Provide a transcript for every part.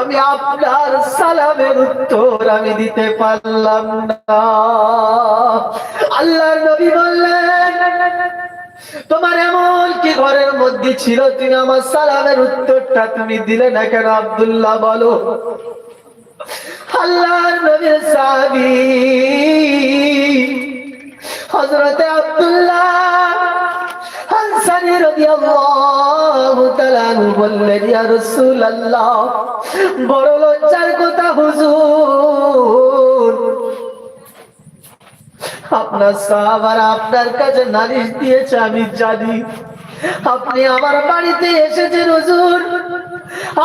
আমি আপনার সালামের উত্তর আমি দিতে পারলাম না। আল্লাহর নবী বললেন, তোমার এমন কি ঘরের মধ্যে ছিল? তুমি আমার সালামের উত্তরটা তুমি দিলে না কেন আব্দুল্লাহ বলো। আল্লাহর নবীর সাহাবী হযরতে আব্দুল্লাহ বললেন বড় লজ্জার কথা হুজুর। আপনার সাহাবারা আপনার কাছে নালিশ দিয়েছে, আমি জানি। আপনি আমার বাড়িতে এসেছেন, হুজুর।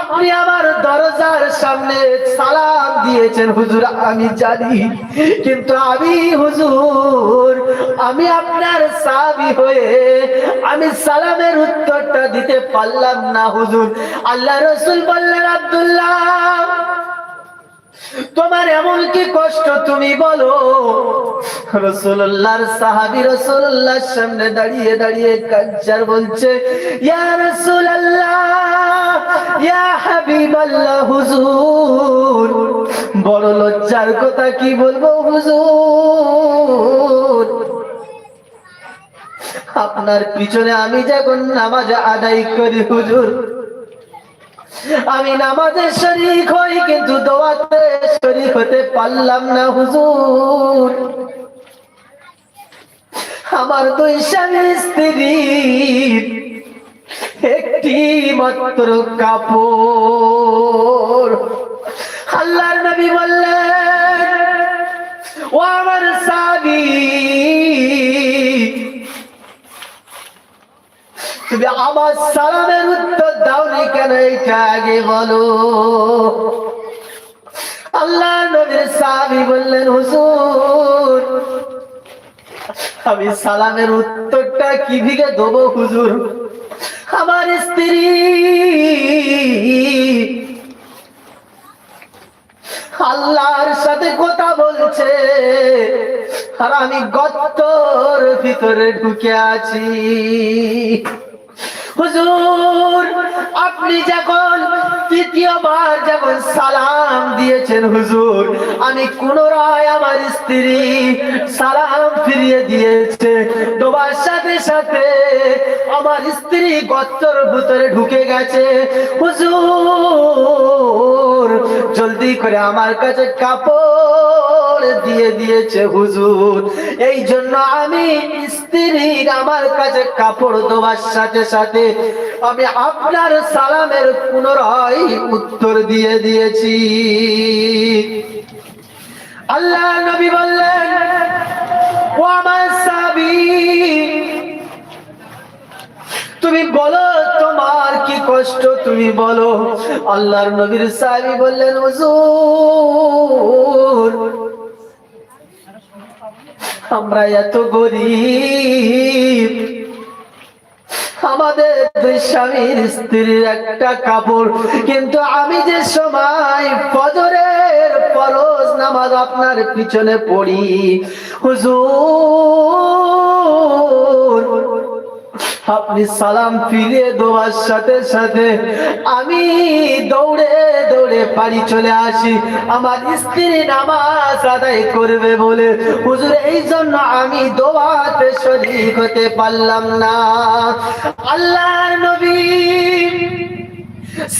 আপনি আমার দরজার সামনে সালাম দিয়েছেন, হুজুর, আমি জানি, কিন্তু আমি হুজুর, আমি আপনার সাবি হয়ে আমি সালামের উত্তরটা দিতে পারলাম না, হুজুর। আল্লাহ রসুল বললেন, আব্দুল্লাহ তোমার এমন কি কষ্ট তুমি বলো? রসুল্লাহর সাহাবি রসুল্লাহর সামনে দাঁড়িয়ে দাঁড়িয়ে কাজ্জার বলছে রসুল্লাহ হুজুর। বড় লজ্জার কথা কি বলব, হুজুর? আপনার পিছনে আমি যখন নামাজ আদায় করি, হুজুর আমি নামাজের শরীক হই, কিন্তু দোয়াতে শরীক হতে পারলাম না, হুজুর। আমার দুই স্বামী স্ত্রী, একটি মাত্র কাপড়। আল্লাহর নবী বললেন, ও আমার সাবি তুমি আমার সালামের উত্তর দাওনি কেন? এটা আগে বলো। আল্লাহ নবীর সাহাবি বললেন, হুজুর, আমি সালামের উত্তরটা কি দিকে দেবো, হুজুর? আমার স্ত্রী আল্লাহর সাথে কথা বলছে, আর আমি গত্তর ভিতরে ঢুকে আছি। হুজুর, আপনি যখন তৃতীয়বার যখন সালাম দিয়েছেন হুজুর, আমি পুনরায় আমার স্ত্রী সালাম ফিরিয়ে দিয়েছে। তোমার সাথে সাথে আমার স্ত্রী গত্তর ভিতরে ঢুকে গেছে। হুজুর, জলদি করে আমার কাছে কাপড় দিয়ে দিয়েছে হুজুর। এই জন্য আমি স্ত্রী আমার কাছে কাপড় দেওয়ার সাথে সাথে আমি আপনার সালামের পুনরায় উত্তর দিয়ে দিয়েছি। আল্লাহ নবী বললেন, ও আমার সাবি, তুমি বলো তোমার কি কষ্ট? তুমি বলো। আল্লাহর নবীর সাহাবী বললেন, হুজুর আমরা এত গরিব। আমাদের দুই স্বামীর স্ত্রীর একটা কাপড়। কিন্তু আমি যে সময় ফজরের ফরজ নামাজ আপনার পিছনে পড়ি, হুজুর আপনি সালাম ফিরিয়ে দেওয়ার সাথে সাথে আমি দৌড়ে দৌড়ে বাড়ি চলে আসি। আমার স্ত্রী নামাজ আদায় করবে বলে, হুজুর এই জন্য আমি দোয়াতে শরীক হতে পারলাম না। আল্লাহ নবী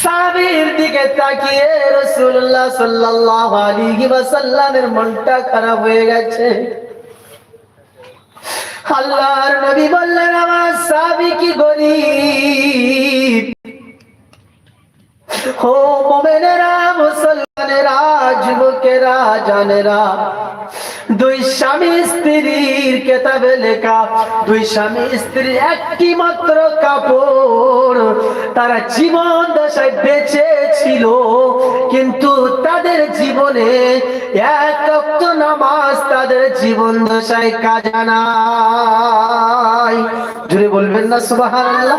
সাবির দিকে তাকিয়ে রসুল্লাহ সাল্লাল্লাহু আলাইহি ওয়াসাল্লামের মনটা খারাপ হয়ে গেছে। আল্লাহর নবী বললেন আমার সাবি কি গরিব? ও মোমেনেরা মুসলমানেরা যুবকেরা জানেরা দুই স্বামী স্ত্রীর কেতাবে লেখা দুই স্বামী স্ত্রীর একটি মাত্র কাপড়। তারা জীবন দশায় বেঁচে ছিল কিন্তু তাদের জীবনে এক রক্ত নামাজ তাদের জীবন দশায় কাজা নাই। জুড়ে বলবেন না সুবহানাল্লাহ।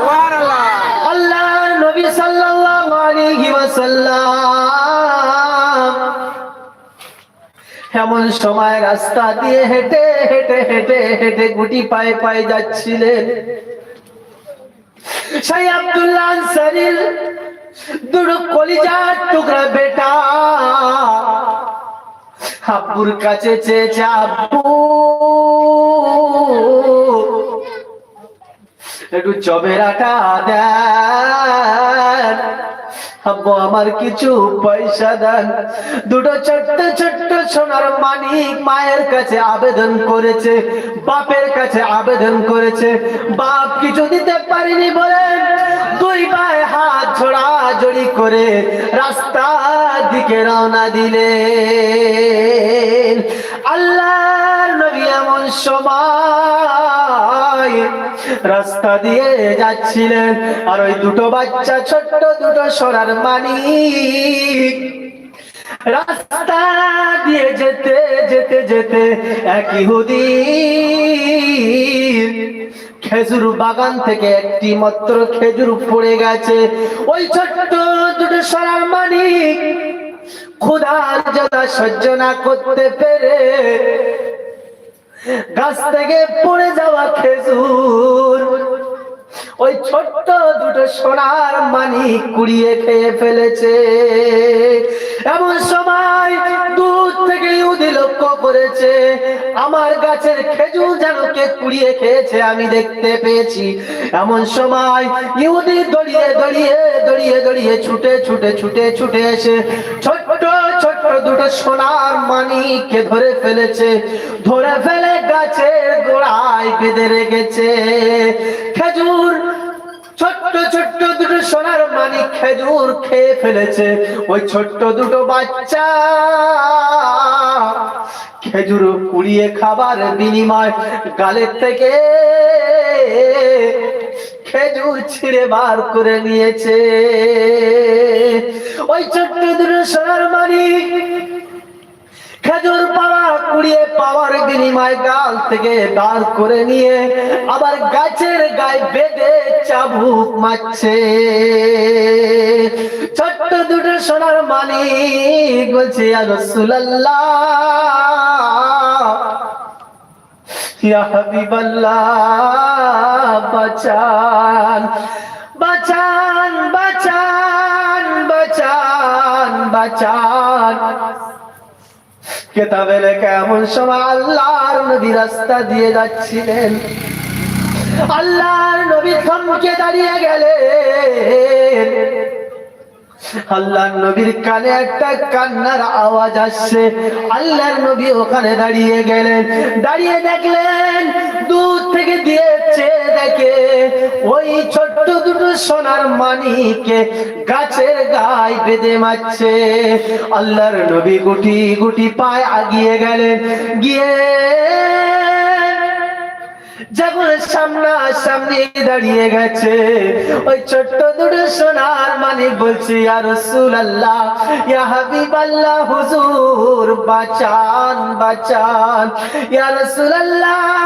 আল্লাহ নবী সাল্লাল্লাহু আলাইহি ওয়াসাল্লাম এমন সময় রাস্তা দিয়ে হেঁটে হেঁটে হেঁটে হেঁটে গুটি পায়ে পায়ে যাচ্ছিলেন। সেই আব্দুল্লাহ আনসারির দুটো কলিজার টুকরা বেটা। আব্বুর কাছে চেয়েছে, আব্বু, একটু চবের আটা আব্বু আমার কিছু পয়সা দেন। দুটো ছোট্ট ছোট্ট সোনার মানিক মায়ের কাছে আবেদন করেছে, বাপের কাছে আবেদন করেছে। বাপ কিছু দিতে পারিনি বলে দুই ভাই হাত ছোড়া জড়ি করে রাস্তার দিকে রওনা দিলেন। আল্লাহ নবী এমন সময় রাস্তা দিয়ে যাচ্ছিলেন। আর ওই দুটো বাচ্চা, ছোট্ট দুটো সোনার মানিক। রাস্তা দিয়ে যেতে যেতে যেতে এক ইহুদি খেজুর বাগান থেকে একটি মাত্র খেজুর পড়ে গেছে। ওই ছোট্ট দুটো সোনার মানিক ক্ষুধার জ্বালা সহ্য না করতে পেরে গাছ থেকে পড়ে যাওয়া খেজুর। ওই ছোট্ট দুটো সোনার মানি কুড়িয়ে খেয়ে ফেলেছে। এমন সময় দূর থেকে ইহুদি লক্ষ্য করেছে, আমার গাছের খেজুর যেন কে কুড়িয়ে খেয়েছে আমি দেখতে পেয়েছি। এমন সময় ইহুদি দড়িয়ে দড়িয়ে দড়িয়ে দড়িয়ে ছুটে ছুটে ছুটে ছুটে এসে ছোট্ট ছোট্ট দুটো সোনার মানিককে ধরে ফেলেছে, ধরে ফেলে গোড়ায় বেঁধে রেখেছে। খেজুর, ছোট্ট ছোট্ট দুটো সোনার মানিক খেজুর খেয়ে ফেলেছে, ওই ছোট্ট দুটো বাচ্চা। খেজুর কুড়িয়ে খাবার বিনিময় গালের থেকে খেজুর ছিঁড়ে বার করে নিয়েছে। ওই ছোট্ট দুটো সোনার খেজুর পাওয়া কুড়িয়ে পাওয়ার বিনিময় গাল থেকে বার করে নিয়ে আবার গাছের গায়ে বেঁধে চাবুক মারছে। ছোট্ট দুটো সোনার মালিক বলছে আর রসুল্লাহ ইয়া হাবিবাল্লাহ, বাঁচান বাঁচান বাঁচান বাঁচান বাঁচান। কেতাবে লেখা এমন সময় আল্লাহর নবী রাস্তা দিয়ে যাচ্ছিলেন। আল্লাহর নবী থমকে দাঁড়িয়ে গেলেন। আল্লাহর নবীর কানে একটা কান্নার আওয়াজ আসছে। আল্লাহর নবী ওখানে দাঁড়িয়ে গেলেন। দাঁড়িয়ে দেখলেন, দূর থেকে দিয়েছে দেখে। ওই ছোট্ট দুটো সোনার মানিকে গাছের গায়ে বেঁধে মারছে। আল্লাহর নবী গুটি গুটি পায় আগিয়ে গেলেন। গিয়ে যখন সামনা সামনে দাঁড়িয়ে গেছে, ওই ছোট্ট দুটো সোনার মালিক বলছি আর রসুল আল্লাহ ইয়া আল্লাহ হুজুর, বাঁচান বাঁচান। ইয়া রসুল আল্লাহ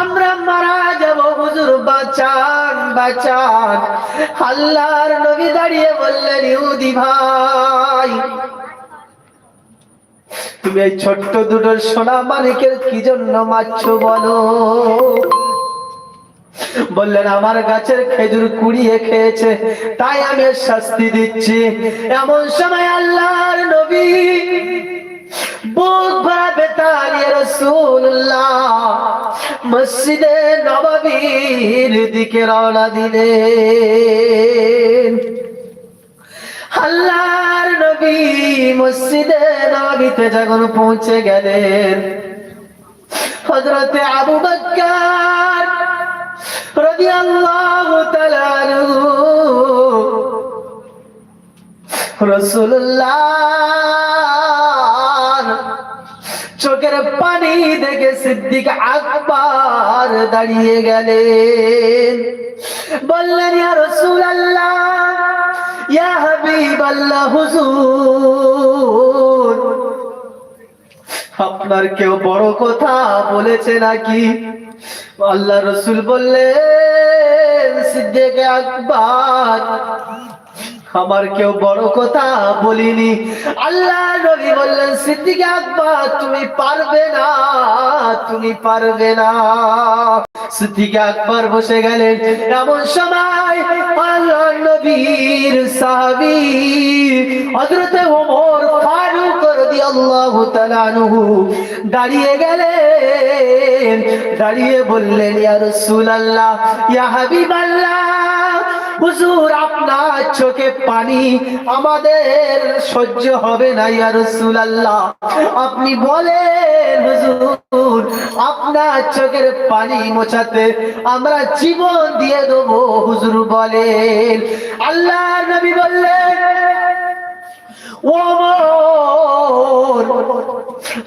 আমরা মারা যাব, হুজুর, বাঁচান বাঁচান। আল্লাহর নবী দাঁড়িয়ে বললেন, ইহুদি ভাই তুমি এই ছোট্ট দুটো সোনা মালিকের কি জন্য মারছো বলো? বললেন, আমার গাছের খেজুর কুড়িয়ে খেয়েছে, তাই আমি শাস্তি দিচ্ছি। এমন সময় আল্লাহর নবী বুক ভরা বেতাল রাসূলুল্লাহ মসজিদে নববীর দিকে রওনা দিলেন। আল্লাহর নবী মসজিদে নবীতে যখন পৌঁছে গেলেন, হযরতে আবু বকর রাদিয়াল্লাহু তাআলা রাসূলুল্লাহ চোখের পানি দেখে সিদ্দিক আকবর দাঁড়িয়ে গেলেন। বললেন, ইয়া রাসূলুল্লাহ ইয়া আপনার কেউ বড় কথা বলেছে নাকি? আল্লাহ রসুল বললেন, সিদ্দিক আকবর, আমার কেউ বড় কথা বলিনি। আল্লাহ নবী বললেন, সিদ্দিক আকবর, তুমি পারবে না, তুমি পারবে না। সিদ্দিক আকবর বসে গেলেন। এমন সময় আল্লাহ নবীর সাহাবী হযরতে ওমর ফারুক রাদিয়াল্লাহু তাআলা আনহু দাঁড়িয়ে গেলেন। দাঁড়িয়ে বললেন, ইয়া রাসূলুল্লাহ, ইয়া হাবিবাল্লাহ হুজুর, আপনার চোখে পানি আমাদের সহ্য হবে না, ইয়া রাসূলুল্লাহ। আপনি বলেন, হুজুর, আপনার চোখের পানি মোছাতে আমরা জীবন দিয়ে দেবো, হুজুর বলেন। আল্লাহ নবী বললেন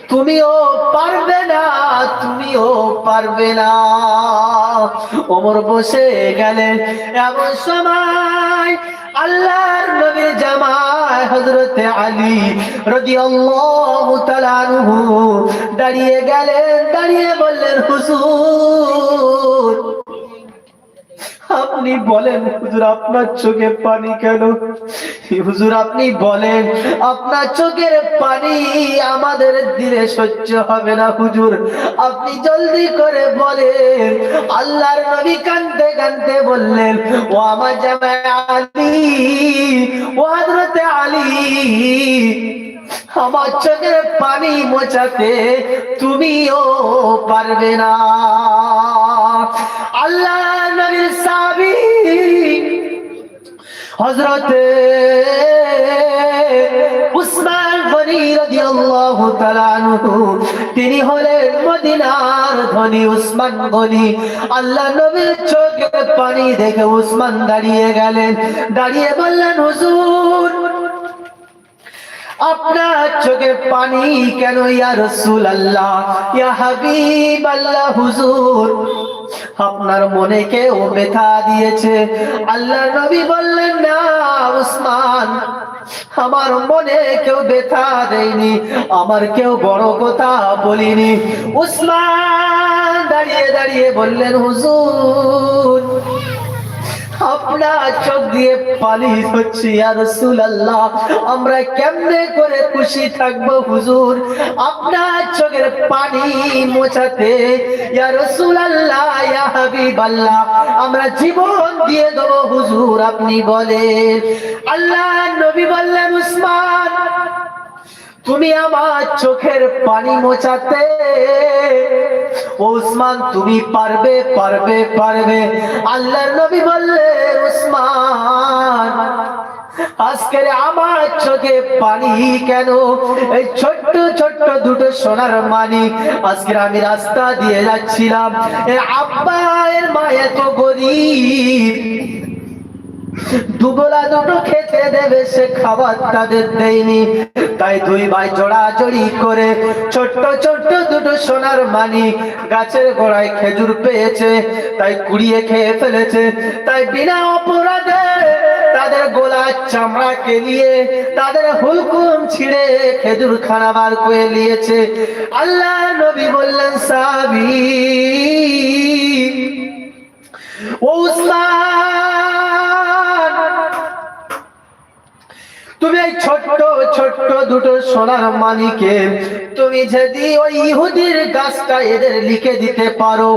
তুমিও পারবে না, তুমিও পারবে না। ওমর বসে গেলেন এমন সময় আল্লাহর নবীর জামাই হযরতে আলী রাদিয়াল্লাহু তাআলা আনহু দাঁড়িয়ে গেলেন, দাঁড়িয়ে বললেন, হুজুর আপনি বলেন, হুজুর, আপনার চোখে পানি কেন? হুজুর, আপনি বলেন, আপনার চোখের পানি আমাদের দিলে সহ্য হবে না, হুজুর। আপনি জলদি করে বলেন, আল্লাহর নবী কানতে কানতে বললেন, ও আমার জামাই আলী, ও হযরতে আলী, আমার চোখের পানি মোছাতে তুমিও পারবে না। আল্লাহ নবীর সাবি হজরতে উসমান গনি রাদিয়াল্লাহু তাআলা আনহু, তিনি হলেন মদিনার ধনী উসমান গনি। আল্লাহ নবীর চোখে পানি দেখে উসমান দাঁড়িয়ে গেলেন। দাঁড়িয়ে বললেন, হুজুর আপনার চোখে পানি কেন ইয়া রসুল আল্লাহ ইয়া আল্লাহ হুজুর। আপনার মনে কেউ ব্যথা দিয়েছে? আল্লাহ নবী বললেন, না, উসমান, আমার মনে কেউ ব্যথা দেয়নি, আমার কেউ বড় কথা বলিনি। উসমান দাঁড়িয়ে দাঁড়িয়ে বললেন, হুজুর আপনার চোখ দিয়ে পানি হচ্ছে আমরা কেমনে করে খুশি থাকব, হুজুর? আপনার চোখের পানি মোছাতে, ইয়া রাসূলুল্লাহ, ইয়া হাবিবাল্লাহ, আমরা জীবন দিয়ে দেব, হুজুর, আপনি বলেন। আল্লাহ নবী বললেন, উসমান তুমি আমার চোখের পানি মোচাতে ওসমান তুমি পারবে পারবে পারবে। আল্লাহর নবী বললেন উসমান, আজকের আমার চোখে পানি কেন? এই ছোট্ট ছোট্ট দুটো সোনার মানি আজকে আমি রাস্তা দিয়ে যাচ্ছিলাম। আব্বা, এর মা এত গরিব। দুবেলা দুটো খেতে দেবে, সে খাবার তাদের দেয়নি। তাই দুই ভাই জড়াজড়ি করে ছোট্ট ছোট্ট দুটো সোনার মানি গাছের গোড়ায় খেজুর পেয়েছে, তাই কুড়িয়ে খেয়ে ফেলেছে। তাই বিনা অপরাধে তাদের গোলার চামড়া কেলিয়ে তাদের হুলকুম ছিঁড়ে খেজুর খানা বার করে নিয়েছে। আল্লাহ নবী বললেন সাবি ও উসমান তুমি এই ছোট্ট ছোট্ট দুটো সোনার মানিকে তুমি যদি ওই ইহুদির গাছটা এদের লিখে দিতে পারো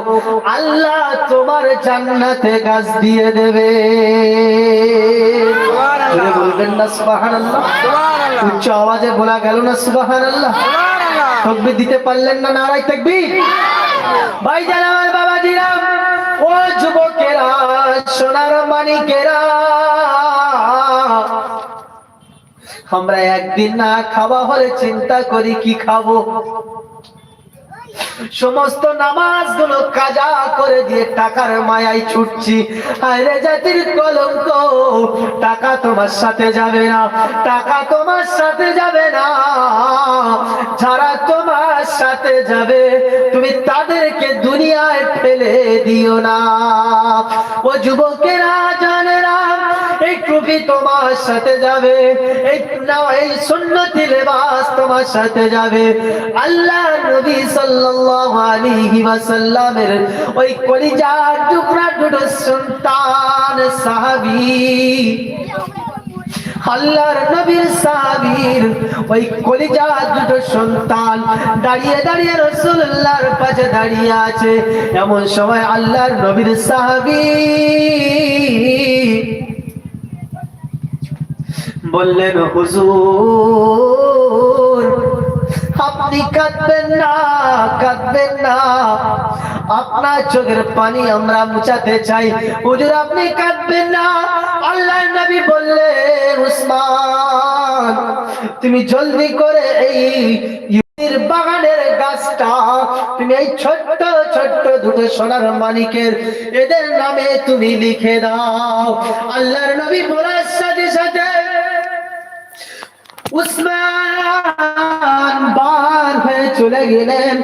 আল্লাহ তোমার জান্নাতে গাছ দিয়ে দেবে। বলবেন না সুবহানাল্লাহ? উচ্চ আওয়াজে বলা গেল না সুবাহান আল্লাহ তকবীর দিতে পারলেন না নারাই তাকবীর? ভাই জান আমার বাবাজিরা ও যুবকেরা সোনার মানিকেরা আমরা একদিন না খাওয়া হলে চিন্তা করি কি খাব? সমস্ত নামাজগুলো কাজা করে দিয়ে টাকার মায়ায় ছুটছি। আরে জাতির কলঙ্ক, টাকা তোমার সাথে যাবে না, টাকা তোমার সাথে যাবে না। যারা তোমার সাথে যাবে, তুমি তাদেরকে দুনিয়ায় ফেলে দিও না। ও যুবকেরা, জানেরা এই টুপি তোমার সাথে যাবে? এই এই সুন্নতি লেবাস তোমার সাথে যাবে। আল্লাহ নবী সাল্লাল্লাহু আলাইহি ওয়াসাল্লামের ওই কলিজার টুকরা দুটো সন্তান সাহাবী। আল্লাহর নবীর সাহাবী সাহাবীর ওই কলিজা দুটো সন্তান দাঁড়িয়ে দাঁড়িয়ে রসুল্লাহর পাশে দাঁড়িয়ে আছে। এমন সময় আল্লাহর নবীর সাহাবী বললেন, হুজুর, আপনি কাঁদবেন না কাঁদবেন না। আপনার চোখের পানি আমরা মুছাতে চাই। হুজুর, আপনি কাঁদবেন না। আল্লাহ নবী বললেন, উসমান, তুমি জলদি করে এই বাগানের গাছটা, তুমি এই ছোট্ট ছোট্ট দুটো সোনার মানিকের এদের নামে তুমি লিখে দাও। আল্লাহর নবী বলার সাথে সাথে উসমান বার হয়ে চলে গেলেন।